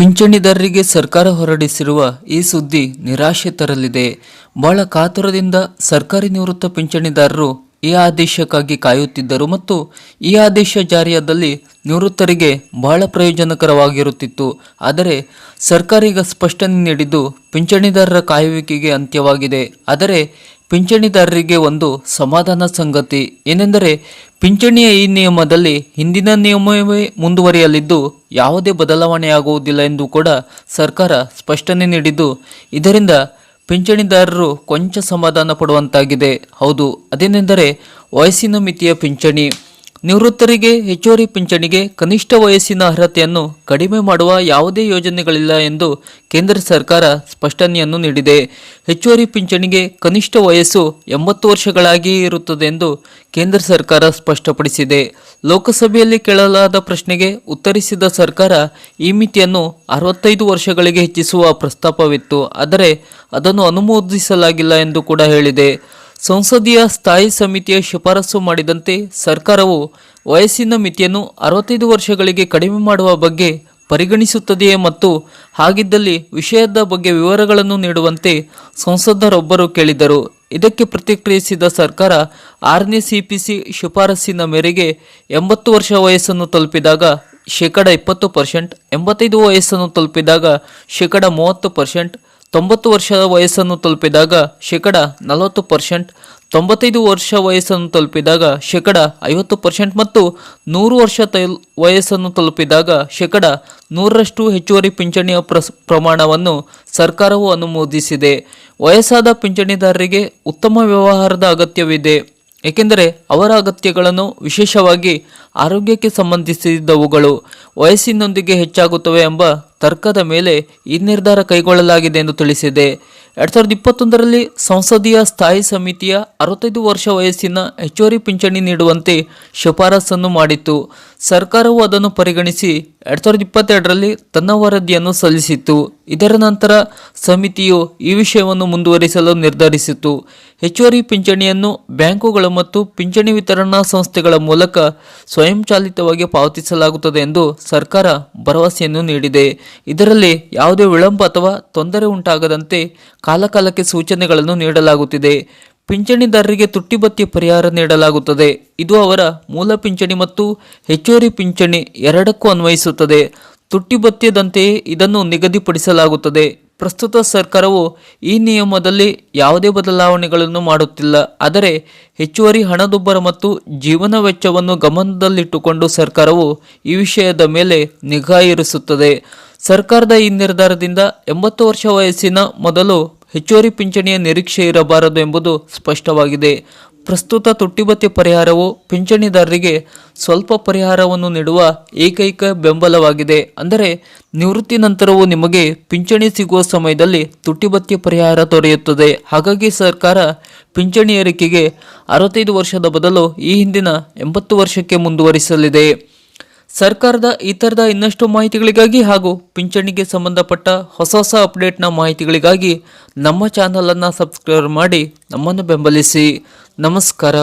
ಪಿಂಚಣಿದಾರರಿಗೆ ಸರ್ಕಾರ ಹೊರಡಿಸಿರುವ ಈ ಸುದ್ದಿ ನಿರಾಶೆ ತರಲಿದೆ. ಬಹಳ ಕಾತುರದಿಂದ ಸರ್ಕಾರಿ ನಿವೃತ್ತ ಪಿಂಚಣಿದಾರರು ಈ ಆದೇಶಕ್ಕಾಗಿ ಕಾಯುತ್ತಿದ್ದರು ಮತ್ತು ಈ ಆದೇಶ ಜಾರಿಯಾದಲ್ಲಿ ನಿವೃತ್ತರಿಗೆ ಬಹಳ ಪ್ರಯೋಜನಕರವಾಗಿರುತ್ತಿತ್ತು. ಆದರೆ ಸರ್ಕಾರ ಈಗ ಸ್ಪಷ್ಟನೆ ನೀಡಿದ್ದು ಪಿಂಚಣಿದಾರರ ಕಾಯುವಿಕೆಗೆ ಅಂತ್ಯವಾಗಿದೆ. ಆದರೆ ಪಿಂಚಣಿದಾರರಿಗೆ ಒಂದು ಸಮಾಧಾನ ಸಂಗತಿ. ಏನೆಂದರೆ, ಪಿಂಚಣಿಯ ಈ ನಿಯಮದಲ್ಲಿ ಹಿಂದಿನ ನಿಯಮವೇ ಮುಂದುವರಿಯಲಿದ್ದು, ಯಾವುದೇ ಬದಲಾವಣೆಯಾಗುವುದಿಲ್ಲ ಎಂದು ಕೂಡ ಸರ್ಕಾರ ಸ್ಪಷ್ಟನೆ ನೀಡಿದ್ದು. ಇದರಿಂದ ಪಿಂಚಣಿದಾರರು ಕೊಂಚ ಸಮಾಧಾನ ಪಡುವಂತಾಗಿದೆ. ಹೌದು, ಅದೇನೆಂದರೆ ವಯಸ್ಸಿನ ಮಿತಿಯ ಪಿಂಚಣಿ. ನಿವೃತ್ತರಿಗೆ ಹೆಚ್ಚುವರಿ ಪಿಂಚಣಿಗೆ ಕನಿಷ್ಠ ವಯಸ್ಸಿನ ಅರ್ಹತೆಯನ್ನು ಕಡಿಮೆ ಮಾಡುವ ಯಾವುದೇ ಯೋಜನೆಗಳಿಲ್ಲ ಎಂದು ಕೇಂದ್ರ ಸರ್ಕಾರ ಸ್ಪಷ್ಟನೆಯನ್ನು ನೀಡಿದೆ. ಹೆಚ್ಚುವರಿ ಪಿಂಚಣಿಗೆ ಕನಿಷ್ಠ ವಯಸ್ಸು ಎಂಬತ್ತು ವರ್ಷಗಳಾಗಿಯೇ ಇರುತ್ತದೆ ಎಂದು ಕೇಂದ್ರ ಸರ್ಕಾರ ಸ್ಪಷ್ಟಪಡಿಸಿದೆ. ಲೋಕಸಭೆಯಲ್ಲಿ ಕೇಳಲಾದ ಪ್ರಶ್ನೆಗೆ ಉತ್ತರಿಸಿದ ಸರ್ಕಾರ, ಈ ಮಿತಿಯನ್ನು ಅರವತ್ತೈದು ವರ್ಷಗಳಿಗೆ ಹೆಚ್ಚಿಸುವ ಪ್ರಸ್ತಾಪವಿತ್ತು. ಆದರೆ ಅದನ್ನು ಅನುಮೋದಿಸಲಾಗಿಲ್ಲ ಎಂದು ಕೂಡ ಹೇಳಿದೆ. ಸಂಸದೀಯ ಸ್ಥಾಯಿ ಸಮಿತಿಯ ಶಿಫಾರಸು ಮಾಡಿದಂತೆ ಸರ್ಕಾರವು ವಯಸ್ಸಿನ ಮಿತಿಯನ್ನು ಅರವತ್ತೈದು ವರ್ಷಗಳಿಗೆ ಕಡಿಮೆ ಮಾಡುವ ಬಗ್ಗೆ ಪರಿಗಣಿಸುತ್ತದೆಯೇ ಮತ್ತು ಹಾಗಿದ್ದಲ್ಲಿ ವಿಷಯದ ಬಗ್ಗೆ ವಿವರಗಳನ್ನು ನೀಡುವಂತೆ ಸಂಸದರೊಬ್ಬರು ಕೇಳಿದರು ಇದಕ್ಕೆ ಪ್ರತಿಕ್ರಿಯಿಸಿದ ಸರ್ಕಾರ, ಆರನೇ ಸಿಪಿಸಿ ಶಿಫಾರಸ್ಸಿನ ಮೇರೆಗೆ ಎಂಬತ್ತು ವರ್ಷ ವಯಸ್ಸನ್ನು ತಲುಪಿದಾಗ ಶೇಕಡ ಇಪ್ಪತ್ತು ಪರ್ಸೆಂಟ್, ಎಂಬತ್ತೈದು ವಯಸ್ಸನ್ನು ತಲುಪಿದಾಗ ಶೇಕಡ ಮೂವತ್ತು ಪರ್ಸೆಂಟ್ ತೊಂಬತ್ತು ವರ್ಷದ ವಯಸ್ಸನ್ನು ತಲುಪಿದಾಗ ಶೇಕಡ ನಲವತ್ತು ಪರ್ಸೆಂಟ್, ತೊಂಬತ್ತೈದು ವರ್ಷ ವಯಸ್ಸನ್ನು ತಲುಪಿದಾಗ ಶೇಕಡ ಐವತ್ತು ಪರ್ಸೆಂಟ್ ಮತ್ತು ನೂರು ವರ್ಷ ವಯಸ್ಸನ್ನು ತಲುಪಿದಾಗ ಶೇಕಡ ನೂರರಷ್ಟು ಹೆಚ್ಚುವರಿ ಪಿಂಚಣಿಯ ಪ್ರಮಾಣವನ್ನು ಸರ್ಕಾರವು ಅನುಮೋದಿಸಿದೆ. ವಯಸ್ಸಾದ ಪಿಂಚಣಿದಾರರಿಗೆ ಉತ್ತಮ ವ್ಯವಹಾರದ ಅಗತ್ಯವಿದೆ, ಏಕೆಂದರೆ ಅವರ ಅಗತ್ಯಗಳನ್ನು ವಿಶೇಷವಾಗಿ ಆರೋಗ್ಯಕ್ಕೆ ಸಂಬಂಧಿಸಿದವುಗಳು. ವಯಸ್ಸಿನೊಂದಿಗೆ ಹೆಚ್ಚಾಗುತ್ತವೆ ಎಂಬ ತರ್ಕದ ಮೇಲೆ ಈ ನಿರ್ಧಾರ ಕೈಗೊಳ್ಳಲಾಗಿದೆ ಎಂದು ತಿಳಿಸಿದೆ. ಎರಡ್ ಸಾವಿರದ ಇಪ್ಪತ್ತೊಂದರಲ್ಲಿ ಸಂಸದೀಯ ಸ್ಥಾಯಿ ಸಮಿತಿಯ ಅರವತ್ತೈದು ವರ್ಷ ವಯಸ್ಸಿನ ಹೆಚ್ಚುವರಿ ಪಿಂಚಣಿ ನೀಡುವಂತೆ ಶಿಫಾರಸನ್ನು ಮಾಡಿತ್ತು. ಸರ್ಕಾರವು ಅದನ್ನು ಪರಿಗಣಿಸಿ ಎರಡ್ ಸಾವಿರದ ಇಪ್ಪತ್ತೆರಡರಲ್ಲಿ ತನ್ನ ವರದಿಯನ್ನು ಸಲ್ಲಿಸಿತ್ತು. ಇದರ ನಂತರ ಸಮಿತಿಯು ಈ ವಿಷಯವನ್ನು ಮುಂದುವರಿಸಲು ನಿರ್ಧರಿಸಿತು ಹೆಚ್ಚುವರಿ ಪಿಂಚಣಿಯನ್ನು ಬ್ಯಾಂಕುಗಳು ಮತ್ತು ಪಿಂಚಣಿ ವಿತರಣಾ ಸಂಸ್ಥೆಗಳ ಮೂಲಕ ಸ್ವಯಂಚಾಲಿತವಾಗಿ ಪಾವತಿಸಲಾಗುತ್ತದೆ ಎಂದು ಸರ್ಕಾರ ಭರವಸೆಯನ್ನು ನೀಡಿದೆ. ಇದರಲ್ಲಿ ಯಾವುದೇ ವಿಳಂಬ ಅಥವಾ ತೊಂದರೆ ಉಂಟಾಗದಂತೆ ಕಾಲಕಾಲಕ್ಕೆ ಸೂಚನೆಗಳನ್ನು ನೀಡಲಾಗುತ್ತಿದೆ. ಪಿಂಚಣಿದಾರರಿಗೆ ತುಟ್ಟಿಬತ್ತಿ ಪರಿಹಾರ ನೀಡಲಾಗುತ್ತದೆ. ಇದು ಅವರ ಮೂಲ ಪಿಂಚಣಿ ಮತ್ತು ಹೆಚ್ಚುವರಿ ಪಿಂಚಣಿ ಎರಡಕ್ಕೂ ಅನ್ವಯಿಸುತ್ತದೆ. ತುಟ್ಟಿಬತ್ಯದಂತೆಯೇ ಇದನ್ನು ನಿಗದಿಪಡಿಸಲಾಗುತ್ತದೆ. ಪ್ರಸ್ತುತ ಸರ್ಕಾರವು ಈ ನಿಯಮದಲ್ಲಿ ಯಾವುದೇ ಬದಲಾವಣೆಗಳನ್ನು ಮಾಡುತ್ತಿಲ್ಲ. ಆದರೆ ಹೆಚ್ಚುವರಿ ಹಣದುಬ್ಬರ ಮತ್ತು ಜೀವನ ವೆಚ್ಚವನ್ನು ಗಮನದಲ್ಲಿಟ್ಟುಕೊಂಡು ಸರ್ಕಾರವು ಈ ವಿಷಯದ ಮೇಲೆ ನಿಗಾ ಇರಿಸುತ್ತದೆ. ಸರ್ಕಾರದ ಈ ನಿರ್ಧಾರದಿಂದ ಎಂಬತ್ತು ವರ್ಷ ವಯಸ್ಸಿನ ಮೊದಲು ಹೆಚ್ಚುವರಿ ಪಿಂಚಣಿಯ ನಿರೀಕ್ಷೆ ಇರಬಾರದು ಎಂಬುದು ಸ್ಪಷ್ಟವಾಗಿದೆ. ಪ್ರಸ್ತುತ ತುಟ್ಟಿಬತ್ತಿ ಪರಿಹಾರವು ಪಿಂಚಣಿದಾರರಿಗೆ ಸ್ವಲ್ಪ ಪರಿಹಾರವನ್ನು ನೀಡುವ ಏಕೈಕ ಬೆಂಬಲವಾಗಿದೆ. ಅಂದರೆ ನಿವೃತ್ತಿ ನಂತರವೂ ನಿಮಗೆ ಪಿಂಚಣಿ ಸಿಗುವ ಸಮಯದಲ್ಲಿ ತುಟ್ಟಿಬತ್ತಿ ಪರಿಹಾರ ದೊರೆಯುತ್ತದೆ. ಹಾಗಾಗಿ ಸರ್ಕಾರ ಪಿಂಚಣಿ ಏರಿಕೆಗೆ ಅರವತ್ತೈದು ವರ್ಷದ ಬದಲು ಈ ಹಿಂದಿನ ಎಂಬತ್ತು ವರ್ಷಕ್ಕೆ ಮುಂದುವರಿಸಲಿದೆ. ಸರ್ಕಾರದ ಈ ಥರದ ಇನ್ನಷ್ಟು ಮಾಹಿತಿಗಳಿಗಾಗಿ ಹಾಗೂ ಪಿಂಚಣಿಗೆ ಸಂಬಂಧಪಟ್ಟ ಹೊಸ ಹೊಸ ಅಪ್ಡೇಟ್ನ ಮಾಹಿತಿಗಳಿಗಾಗಿ ನಮ್ಮ ಚಾನಲನ್ನು ಸಬ್ಸ್ಕ್ರೈಬ್ ಮಾಡಿ ನಮ್ಮನ್ನು ಬೆಂಬಲಿಸಿ. ನಮಸ್ಕಾರ.